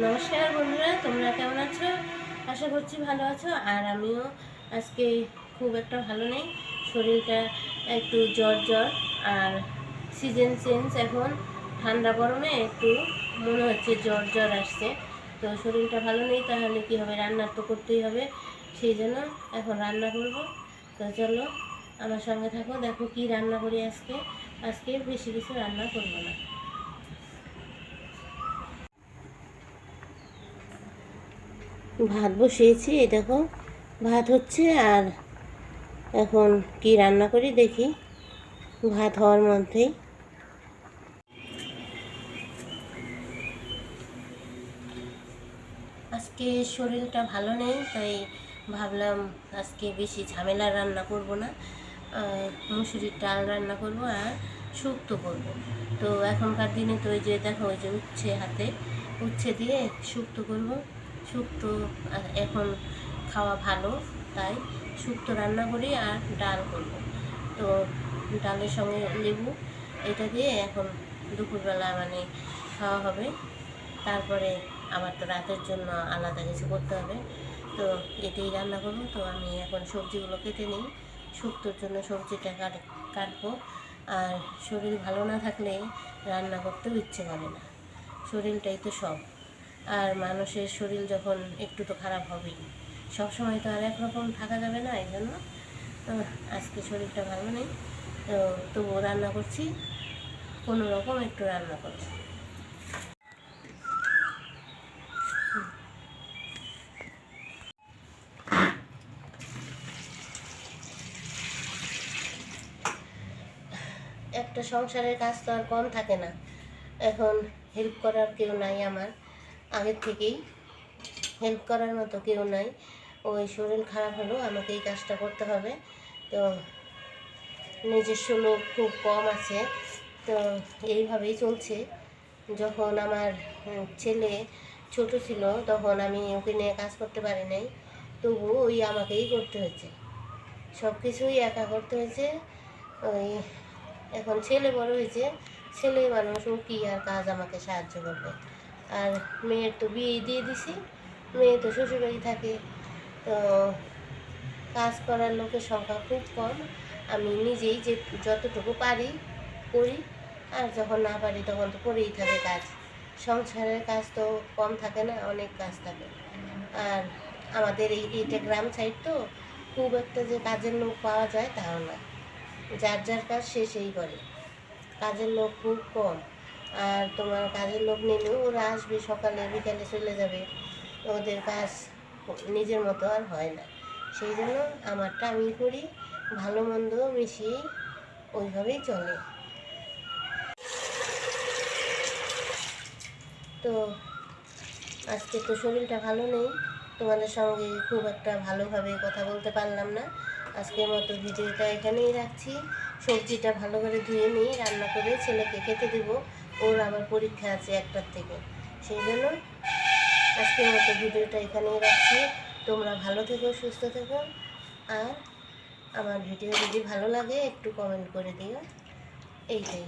নমস্কার বন্ধুরা, তোমরা কেমন আছো? আশা করছি ভালো আছো, আর আমিও আজকে খুব একটা ভালো নেই। শরীরটা একটু জ্বর জ্বর, আর সিজন চেঞ্জ এখন। ঠান্ডা গরমে একটু মনে হচ্ছে জ্বর জ্বর আসছে। তো শরীরটা ভালো নেই, তাহলে কি হবে? রান্না তো করতেই হবে, সেই জন্য এখন রান্না করব। তো চলো আমার সঙ্গে থাকো, দেখো কি রান্না করি আজকে। আজকে বেশি কিছু রান্না করব না। ভাত বসিয়েছি, এই দেখো, ভাত হচ্ছে আর এখন কি রান্না করি দেখি, ভাত হওয়ার মধ্যেই। আজকে শরীরটা ভালো নেই, তাই ভাবলাম আজকে বেশি ঝামেলা রান্না করব না মুসুরির ডাল রান্না করব আর শুক্তো করব। তো এখনকার দিনে তো ওই যে দেখো, ওই যে উচ্ছে হাতে, উচ্ছে দিয়ে শুক্তো করব। শুক্তো এখন খাওয়া ভালো, তাই শুক্তো রান্না করি আর ডাল করব। তো ডালের সঙ্গে লেবু, এটা দিয়ে এখন দুপুরবেলা মানে খাওয়া হবে। তারপরে আবার তো রাতের জন্য আলাদা কিছু করতে হবে। তো এটাই রান্না করব। তো আমি এখন সবজিগুলো কেটে নিই। শুক্তোর জন্য সবজিটা কাট, কাটবো। আর শরীর ভালো না থাকলে রান্না করতেও ইচ্ছে করে না। শরীরটাই তো সব। আর মানুষের শরীর যখন একটু তো খারাপ হবেই। সব সময় তো আর একরকম থাকা যাবে না এই জন্য আজকে শরীরটা ভালো নেই। তো তবুও রান্না করছি, কোনো রকম একটু রান্না করব। একটা সংসারের কাজ তো আর কম থাকে না। এখন হেল্প করার কেউ নাই আমার। আগের থেকেই হেল্প করার মতো কেউ নাই। ওই শরীর খারাপ হলেও আমাকে এই কাজটা করতে হবে। তো নিজস্ব লোক খুব কম আছে। তো এইভাবেই চলছে। যখন আমার ছেলে ছোট ছিল, তখন আমি ওকে নিয়ে কাজ করতে পারি নাই। তবু ওই আমাকেই করতে হয়েছে। সব কিছুই একা করতে হয়েছে। ওই এখন ছেলে বড় হয়েছে। ছেলে মানুষ ও কি আর কাজ আমাকে সাহায্য করবে? আর মেয়ের তো বিয়ে দিয়ে দিছি। মেয়ে তো শ্বশুরবাড়ি থাকে, তো কাজ করার লোকের সংখ্যা খুব কম। আমি নিজেই যে যতটুকু পারি করি, আর যখন না পারি তখন তো করেই থাকে কাজ। সংসারের কাজ তো কম থাকে না, অনেক কাজ থাকে। আর আমাদের এই এইটা গ্রাম সাইড তো খুব একটা যে কাজের লোক পাওয়া যায় তাও না। যার যার কাজ সে সেই করে। কাজের লোক খুব কম। আর তোমার কাজের লোক নিলেও ওরা আসবে সকালে, বিকালে চলে যাবে। ওদের কাজ নিজের মতো আর হয় না। সেই জন্য আমারটা আমি করি, ভালো মন্দ মিশিয়ে ওইভাবেই চলে। তো আজকে তো শরীরটা ভালো নেই, তোমাদের সঙ্গে খুব একটা ভালোভাবে কথা বলতে পারলাম না। আজকের মতো ভিডিওটা এখানেই রাখছি। সবজিটা ভালো করে ধুয়ে নিই রান্না করে ছেলেকে খেতে দেব। ওর আবার পরীক্ষা আছে একটার থেকে। সেই জন্য আজকের মতো ভিডিওটা এখানেই রাখছি। তোমরা ভালো থেকো, সুস্থ থেকো। আর আমার ভিডিও যদি ভালো লাগে, একটু কমেন্ট করে দিও। এইটাই।